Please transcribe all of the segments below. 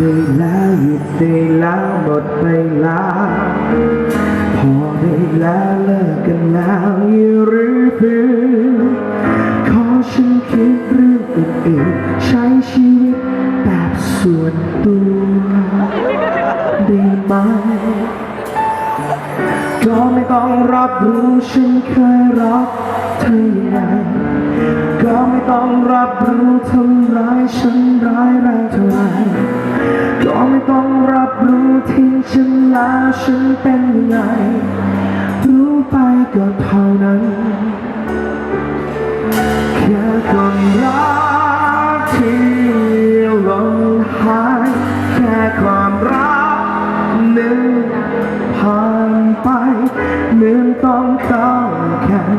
ได้แล้วหยุดได้แล้วหมดไปแล้วพอได้แล้วเลิกกันแล้วอย่าหรือฟื้นขอฉันคิดเรื่องอื่นๆใช้ชีวิตแบบส่วนตัวได้ไหมก็ไม่ต้องรับรู้ฉันเคยรักเธอยังไงก็ไม่ต้องรับรู้ทำร้ายฉันร้ายแรงเท่าไหร่ ต้องรับรู้ทิ้งฉันแล้วฉันเป็นยังไง รู้ไปก็เท่านั้นแค่ความรักที่หล่นหาย แค่ความรักหนึ่งผ่านไปเหมือนต้องเข้าแข่ง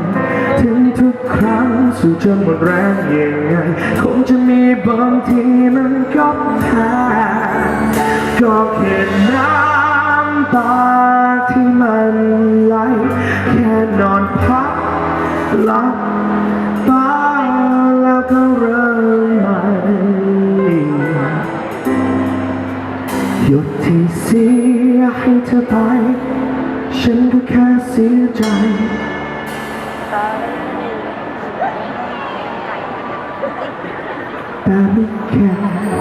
ถึงทุกครั้งสู้จนหมดแรงยังไง คงจะมีบางทีมันก็แพ้ ก็แค่น้ำตาที่มันไหลแค่นอนพักหลับตาแล้วก็เริ่มใหม่หยุดที่เสียให้เธอไป ฉันก็แค่เสียใจแต่ไม่แค่